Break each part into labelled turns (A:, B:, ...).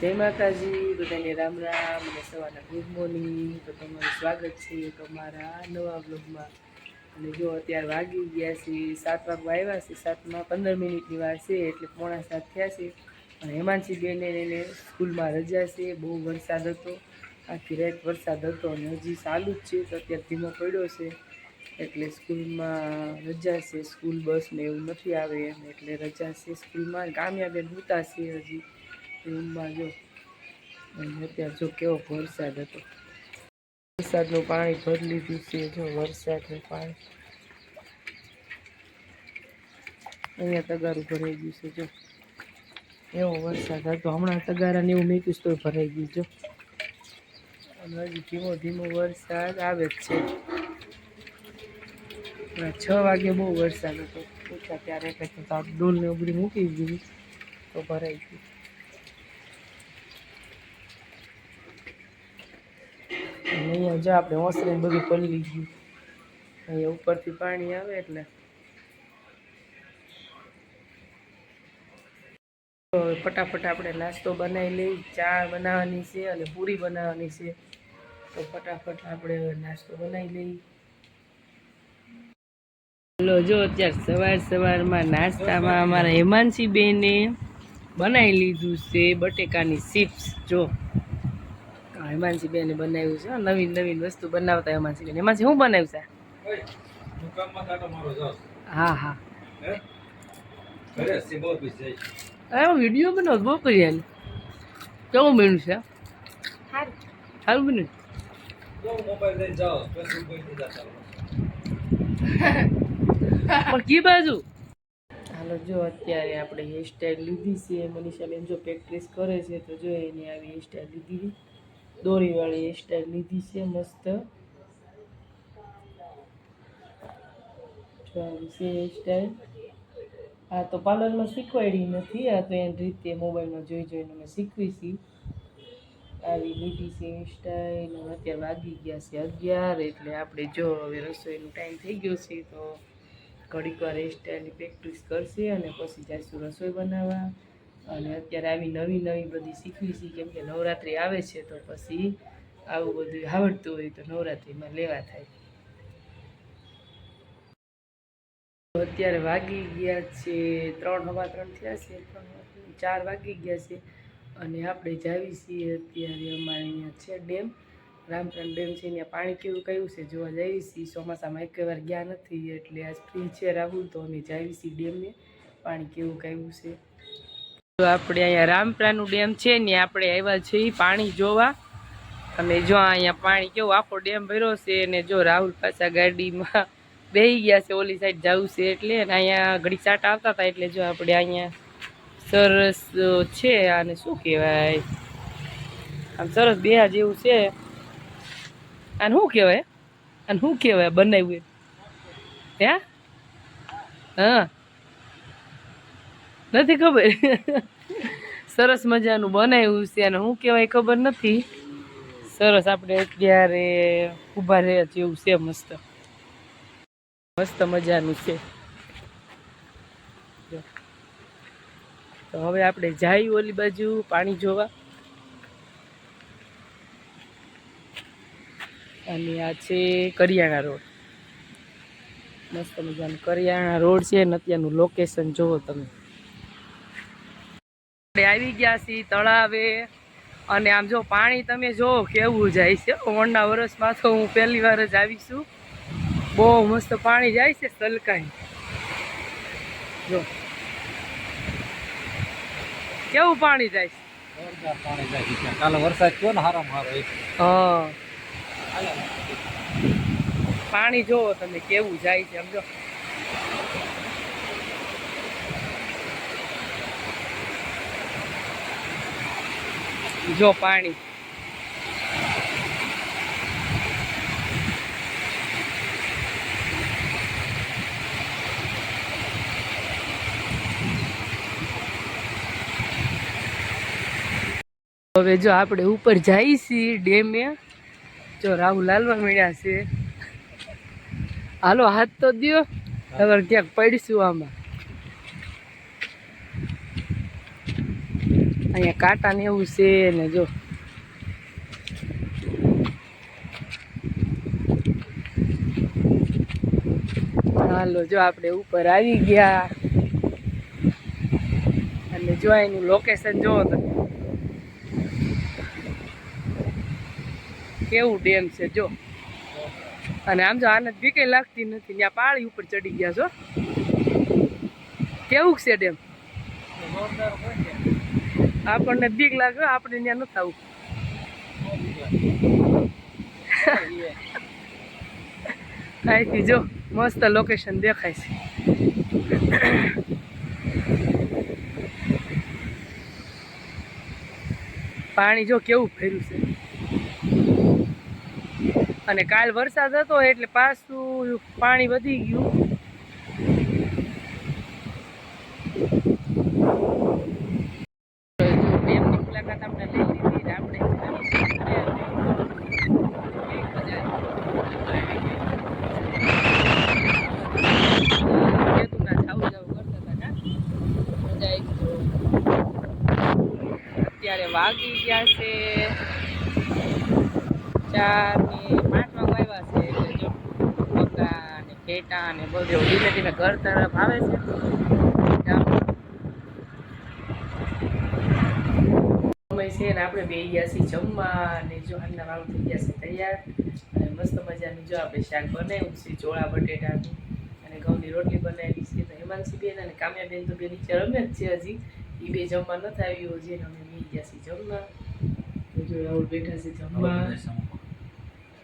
A: જય માતાજી, બધાને રામ રામ અને સવારના ગુડ મોર્નિંગ. તો તમારું સ્વાગત છે તમારા નવા બ્લોગમાં અને જો અત્યારે વાગી ગયા છે, સાત વાગવા આવ્યા છે, સાતમાં પંદર મિનિટની વાર છે, એટલે પોણા સાત થયા છે. અને હેમાંશી બેને એને સ્કૂલમાં રજા છે, બહુ વરસાદ હતો. આખી રાત વરસાદ હતો અને હજી ચાલુ જ છે, તો અત્યારે ધીમો પડ્યો છે. એટલે સ્કૂલમાં રજા છે, સ્કૂલ બસ ને એવું નથી આવે એમ, એટલે રજા છે સ્કૂલમાં. કામયાબેન છે હજી. રૂમમાં જો. અને અત્યારે જો કેવો વરસાદ હતો. વરસાદનું પાણી ભરી લીધું છે જો, વરસાદનું પાણી. અહીંયા તગારું ભરાઈ ગયું છે જો. એવો વરસાદ હતો. હમણાં તગારાને એવું મેક્યું તો ભરાઈ ગયું જો. અને હજી ધીમો ધીમો વરસાદ આવે જ છે. છ વાગે બહુ વરસાદ હતો. પૂછા ત્યારે કંઈક તો ડોલ ને ઉગડી મૂકી દીધી. તો ભરાઈ ગયું અને અહીંયા જો આપણે ઓસરીને બધું પલવી ગયું. અહીંયા ઉપરથી પાણી આવે એટલે. હવે ફટાફટ આપણે નાસ્તો બનાવી લઈ ચા બનાવવાની છે અને પૂરી બનાવવાની છે. તો ફટાફટ આપણે નાસ્તો બનાવી લઈ હલો જો અત્યારે સવાર સવારમાં નાસ્તામાં અમારા હેમાંશી બેને બનાવી લીધું છે બટેકાની ચિપ્સ. જો. હા, હેમાંશી બેને બનાવ્યું છે નવીન નવીન વસ્તુ બનાવતા હેમાંશી બેન હેમાંશી શું બનાવ્યું છે. હા હા. અરે વીડિયો બનાવ બહુ કરી કેવું બન્યું છે? સારું બન્યું. પણ કી બાજુ? હાલો જો અત્યારે આપણે હેરસ્ટાઈલ લીધી છે મનીષાબેન જો પ્રેક્ટિસ કરે છે તો જો એની આવી હેરસ્ટાઈલ લીધી દોરીવાળી હેરસ્ટાઈલ લીધી છે, મસ્ત. આવી છે હેરસ્ટાઈલ આ તો પાર્લરમાં શીખવાડી નથી, આ તો એની રીતે મોબાઈલમાં જોઈ જોઈને મેં શીખવી છીએ આવી લીધી છે હેરસ્ટાઈલ અત્યારે વાગી ગયા છે અગિયાર, એટલે આપણે જો હવે રસોઈનો ટાઈમ થઈ ગયો છે, તો ઘડીક વાર હેરસ્ટાઈલની પ્રેક્ટિસ કરશે અને પછી જઈશું રસોઈ બનાવવા. અને અત્યારે આવી નવી નવી બધી શીખવી છે કેમ કે નવરાત્રિ આવે છે, તો પછી આવું બધું આવડતું હોય તો નવરાત્રિમાં લેવા થાય. અત્યારે વાગી ગયા છે ત્રણ, હવા ત્રણ થયા છે ચાર વાગી ગયા છે. અને આપણે જાવી છીએ અત્યારે અમારે અહીંયા છે ડેમ રામપ્રાણ ડેમ છે, ત્યાં પાણી કેવું કયું છે જોવા જઈએ છીએ. ચોમાસામાં એક વાર ગયા નથી, એટલે આજ ફ્રી છે રાહુલ, તો અમે જાવી છીએ ડેમને. પાણી કેવું કયું છે? તો આપણે અહીંયા રામપ્રાનું ડેમ છે ને આપણે આવ્યા છીએ પાણી જોવા. અને જો અહીંયા પાણી કેવું આખો ડેમ ભર્યો છે ને જો રાહુલ પાછા ગાડીમાં બેહી ગયા છે, ઓલી સાઈડ જવું છે એટલે. અને અહીંયા ઘડી ચાટ આવતા હતા એટલે જો આપણે અહીંયા સરસ છે આને શું કહેવાય? આમ સરસ બેહા જેવું છે. આને શું કહેવાય? આને શું કહેવાય? બનાવ્યું ત્યાં હા. નથી ખબર. સરસ મજાનું બનાવ્યું છે અને શું કહેવાય ખબર નથી. સરસ આપણે અત્યારે ઊભા રહ્યા જેવું છે મસ્ત. મસ્ત મજાનું છે. તો હવે આપણે જઈ ઓલી બાજુ પાણી જોવા. અને આ છે કરિયાણા રોડ. મસ્ત મજાનું કરિયાણા રોડ છે અને અત્યારનું લોકેશન જુઓ તમે. આવી ગયા છીએ તળાવે. અને આમ જો પાણી તમે જો કેવું જાય છે ઓણના વર્ષમાં તો હું પહેલી વાર જ આવીશું બહુ મસ્ત પાણી જાય છે સલકાઈ. જો. કેવું પાણી જાય છે?
B: છે. કાલે વરસાદ થયો ને હારામાં હારો
A: હા. પાણી જોવો તમે કેવું જાય છે સમજો જો પાણી. હવે જો આપણે ઉપર જઈએ છીએ ડેમે, જો રાહુલ લાલવા મળ્યા છે. હાલો હાથ તો દ્યો, હવે ક્યાંક પડીશું આમાં. અહીંયા કાંટા ને એવું છે ને જો. હાલો, જો આપણે ઉપર આવી ગયા. અને જો એનું લોકેશન જોવો તમે કેવું ડેમ છે જો. અને આમ જો આને કઈ લાગતી નથી ત્યાં પાળી ઉપર ચડી ગયા છો. કેવું છે ડેમ?
B: જોરદાર હોય
A: આપણને બીક લાગે, આપણે ત્યાં ન થવું અહીંથી જો, મસ્ત લોકેશન દેખાય છે. પાણી જો કેવું ફેર્યું છે. અને કાલ વરસાદ હતો એટલે પાછું પાણી વધી ગયું જો ડેમની મુલાકાત આપણે લઈ લીધી ને આપણે જઈશું ઘરે અને એક મજા આવી. કેતુના જાવું જાવું કરતા હતા ના? મજા આવી ગઈ. અત્યારે વાગી ગયા છે. ચાર ને પાંચ વાગવા છે. એટલે જો બકા ને ઘેટા ને બધું ધીમે ધીમે ઘર તરફ આવે છે. છે ને આપણે બે ગયા છીએ જમવા અને જો હાલના થઈ ગયા છે તૈયાર. અને મસ્ત મજાનું જો આપણે શાક બનાવ્યું છે ચોળા બટેટાનું અને ઘઉંની રોટલી બનાવી છે. તો હેમાંશી અને કામ્યાબેન તો બે નીચે જ છે હજી. એ બે જમવા નથી આવ્યું, હજી અમે ગયા છીએ જમવા. જો રાહુલ બેઠા છે જમવા.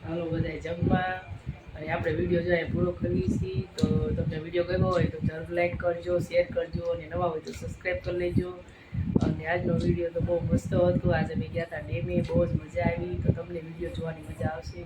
A: હાલો બધા જમવા. અને આપણે વીડિયો જો પૂરો કરીએ છીએ. તો તમને વીડિયો ગમ્યો હોય તો જરૂર લાઈક કરજો શેર કરજો અને નવા હોય તો સબસ્ક્રાઈબ કરી લેજો. અને આજનો વીડિયો તો બહુ મસ્ત હતો. આજે અમે ગયા હતા ડેમે બહુ જ મજા આવી. તો તમને વીડિયો જોવાની મજા આવશે.